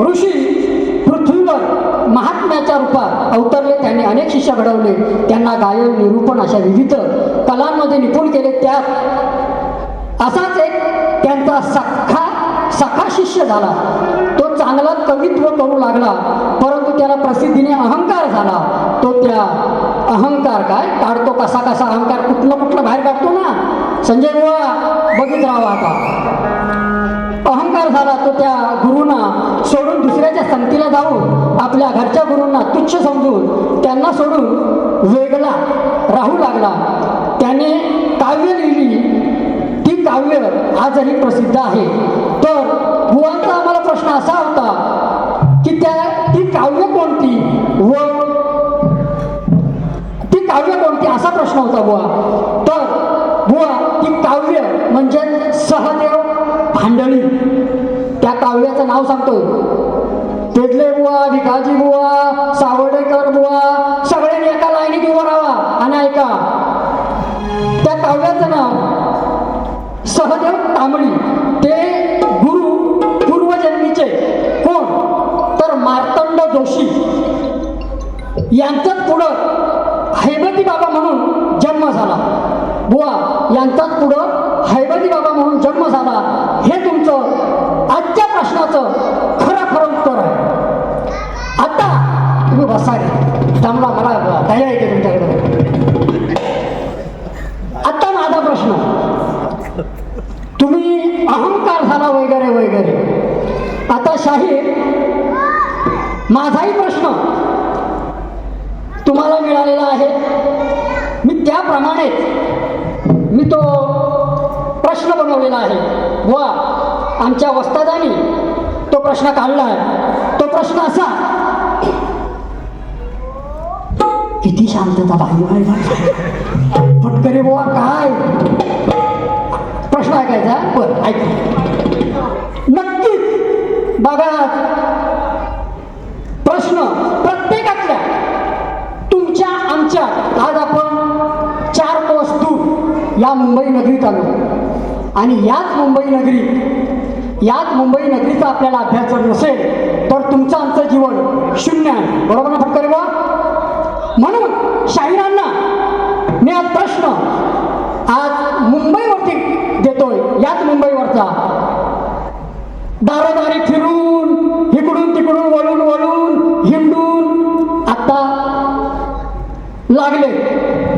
ऋषी पृथ्वीवर महात्म्याच्या रूपात अवतरले त्यांनी अनेक शिष्य घडवले. त्यांना गायन निरूपण अशा विविध कलांमध्ये निपुण केले. त्यात असाच एक त्यांचा सखा सखा शिष्य झाला. तो चांगला कवित्व करू लागला परंतु त्याला प्रसिद्धीने अहंकार झाला. तो त्या अहंकार काय? काढतो कसा कसा अहंकार? कुठलं कुठलं बाहेर काढतो ना? संजय बुवा बघित राहावा आता. अहंकार झाला तो त्या गुरुंना सोडून दुसऱ्याच्या संगतीला जाऊन आपल्या घरच्या गुरूंना तुच्छ समजून त्यांना सोडून वेगळा राहू लागला. त्याने काव्य लिहिली. ती काव्य आजही प्रसिद्ध आहे. तर बुवांचा आम्हाला प्रश्न असा होता की त्या ती काव्य कोणती? व ती काव्य कोणती? असा प्रश्न होता बुवा. तर बुवा ती काव्य म्हणजे सहदेव भांडळी त्या काव्याचं नाव सांगतोय. तेजले बुवा भिकाजी बुवा सावर्डेकर बुवा सगळ्यांनी एका लाईनीत उभं राहा आणि ऐका त्या काव्याचं नाव सहदेव तांबडी. ते गुरु पूर्वजन्मीचे. कोण? तर मार्तंड जोशी. यांचाच पुढं हैबती बाबा म्हणून जन्म झाला. बुवा यांचाच पुढं हैबती बाबा म्हणून जन्म झाला. हे तुमचं आजच्या प्रश्नाचं खरं खरं उत्तर आहे. आता तुम्ही बसा रे थांबला मला तयार आहे तुमच्याकडे. आता माझा प्रश्न. तुम्ही अहंकार झाला वगैरे वगैरे. आता शाहीर माझाही प्रश्न. तुम्हाला मिळालेला आहे. मी त्याप्रमाणेच मी तो प्रश्न बनवलेला आहे. वा आमच्या वस्तादानी तो प्रश्न काढला आहे. तो प्रश्न असा किती शांतता बाई फटकरे बुवा काय? प्रश्न ऐकायचा बर ऐक. नक्कीच बघा. प्रश्न प्रत्येकातल्या तुमच्या आमच्या. आज आपण चार कोस दूर या मुंबई नगरीत आलो. आणि याच मुंबई नगरी याच मुंबई नगरीचा आपल्याला अभ्यास जर नसेल तर तुमचं आमचं जीवन शून्य आहे. बरोबर ना फटकरे म्हणून शाहिरांना मी आज प्रश्न आज मुंबईवरती देतोय याच मुंबईवरचा. दारोदारी फिरून इकडून तिकडून वळून वळून हिंडून आता लागले.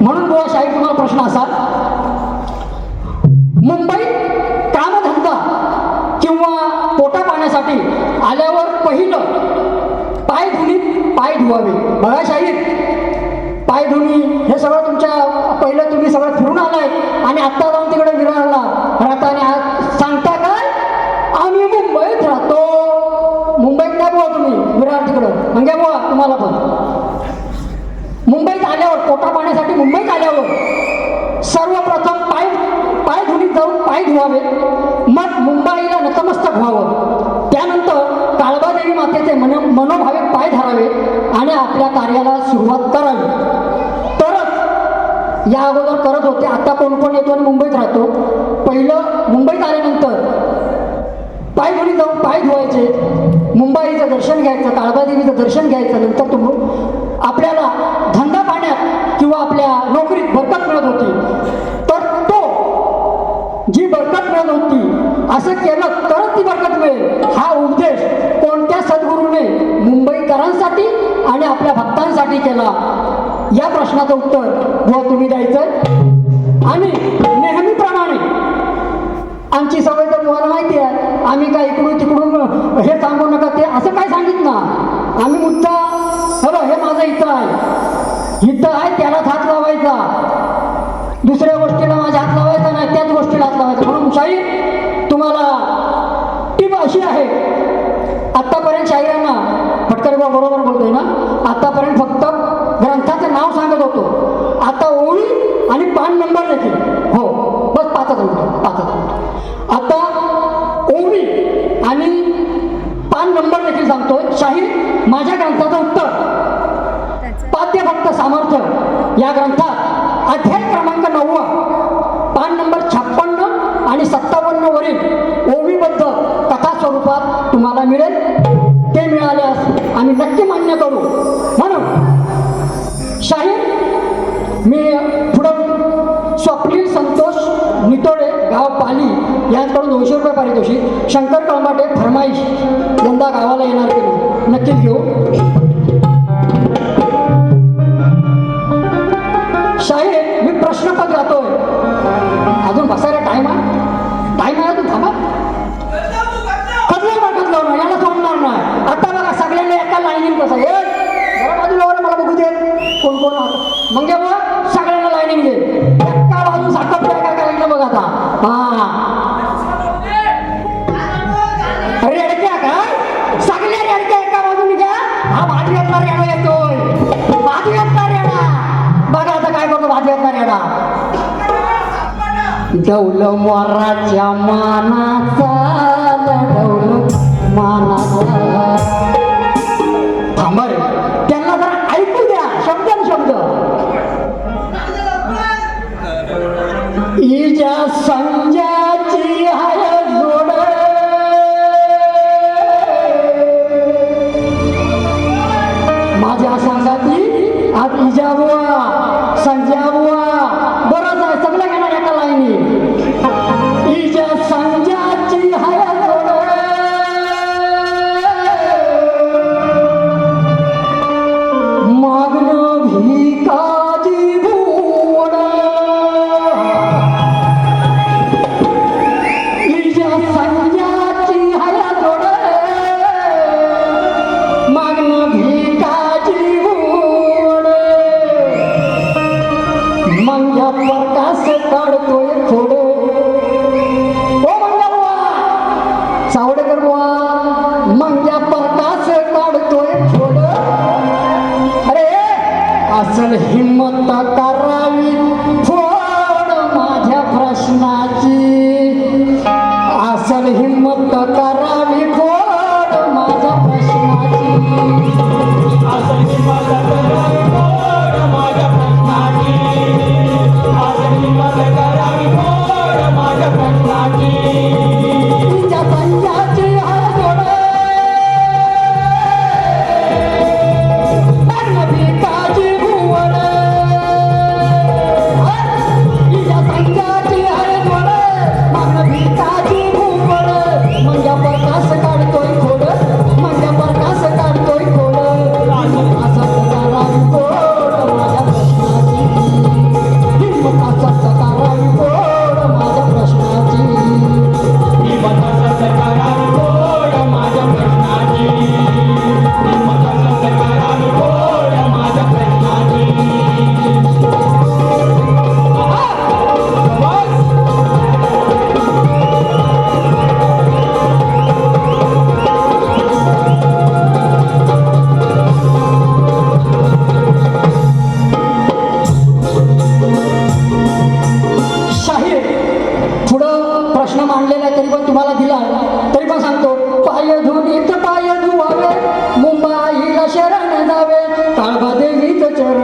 म्हणून तुला शाहीर तुम्हाला प्रश्न असा मुंबई कामधंदा किंवा करण्यासाठी आल्यावर पहिलं पाय धुणी पाय धुवावे. बघा शाहीर पाय धुनी हे सगळं तुमच्या पहिलं तुम्ही सगळं फिरून आलाय आणि आत्ता जाऊन तिकडे विरारला. राहता आणि आज सांगता काय? आम्ही मुंबईत राहतो. मुंबईत काय बुवा तुम्ही विरार तिकडं. म्हणजे बुवा तुम्हाला पण. मुंबईत आल्यावर पोटा पाण्यासाठी मुंबईत आल्यावर सर्वप्रथम पाय पाय धुणीत जाऊन पाय धुवावे. मग मुंबईला नतमस्तक व्हावं. ते मन मनोभावे पाय धरावे आणि आपल्या कार्याला सुरुवात करावी. तरच या अगोदर करत होते. आता कोण कोण येतो आणि मुंबईत राहतो? पहिलं मुंबईत आल्यानंतर पाय धुणी जाऊन पाय धुवायचे. मुंबईचं दर्शन घ्यायचं काळबादेवीचं दर्शन घ्यायचं. नंतर तुम्ही आपल्याला धंदा पाण्यात किंवा आपल्या नोकरीत बरकत मिळत होती. तर तो जी बरकत मिळत होती असं केलं तरच ती बरकत मिळेल. भक्तांसाठी केला. या प्रश्नाचं उत्तर व तुम्ही द्यायचं आणि नेहमीप्रमाणे आमची सवय तर तुम्हाला माहिती आहे आम्ही काय इकडून तिकडून हे सांगू नका ते असं काय सांगितलं? आम्ही मुद्दा हलो हे माझं इथं आहे. इथं आहे त्यालाच हात लावायचा. दुसऱ्या गोष्टीला माझ्या हात लावायचा नाही त्याच गोष्टीला हात लावायचा. म्हणून शाही तुम्हाला टीप अशी आहे. आत्तापर्यंत शाहिरांना ठाकरेबा बरोबर बोलतोय ना? आतापर्यंत फक्त ग्रंथाचं नाव सांगत होतो. आता ओळी आणि पान नंबर देखील. हो. बस पाचच मिनिट पाचच आता ओळी आणि पान नंबर देखील सांगतोय. शाहीर माझ्या ग्रंथाचं उत्तर. पाद्य फक्त सामर्थ्य. या ग्रंथात अध्याय क्रमांक नव्वद पान नंबर छप्पन्न आणि सत्तावन्नवरील ओवीबद्ध कथा स्वरूपात तुम्हाला मिळेल. ते मिळाल्यास आम्ही नक्की मान्य करू. म्हणून शाहीर मी पुढं स्वप्नी संतोष नितोडे गाव पाली यांच्याकडून दोनशे रुपये पारितोषिक. शंकर कळमाटे फरमाईश यंदा गावाला येणार नक्कीच घेऊ. लढवलं मोराच्या मानाचा लढवलं मानाचा. थांबर त्यांना जरा ऐकू द्या. शब्द शब्द. इजा संजय হিম্মত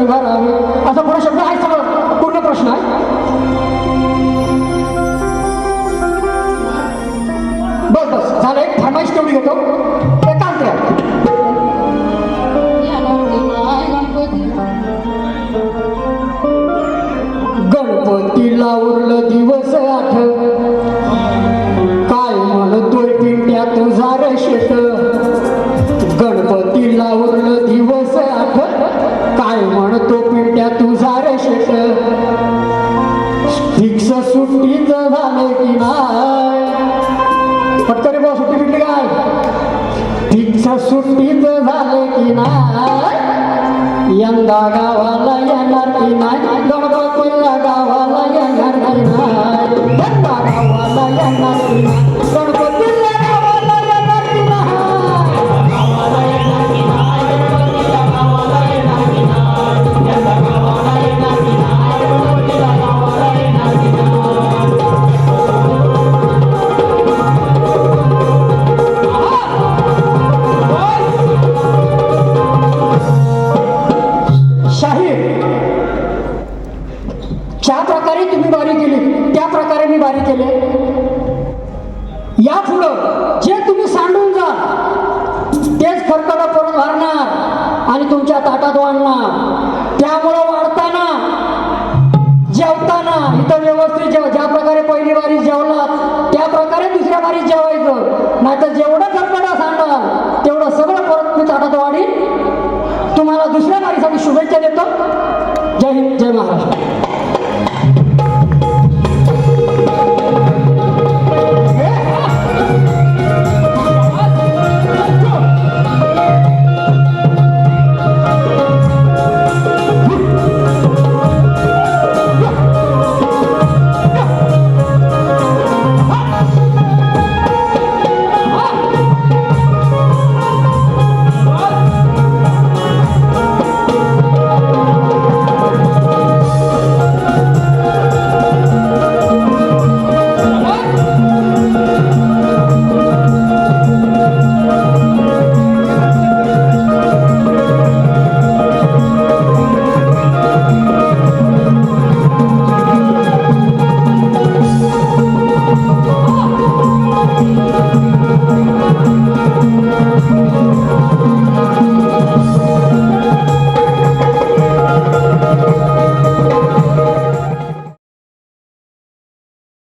उभा राहावे. असा पुढे शब्द आहे सगळं. पूर्ण प्रश्न आहे. बस बस. झालं एक. थांबायची तेवढी घेतो. एकांत गणपतीला उरलं दिवस आठ. काय म्हणतोय पिंट्यात झार शेत. गणपती उरलं सुट्टीच झाले की नाही? फक्त रे बा सुट्टी भेटली काय? तिचं सुट्टीच झाले की नाही? यंदा गावाला येणार की नाही? गणपतीला गावाला तुमच्या ताटात वाढणार. त्यामुळं वाढताना जेवताना इथं व्यवस्थित जेव ज्या प्रकारे पहिली वारी जेवलात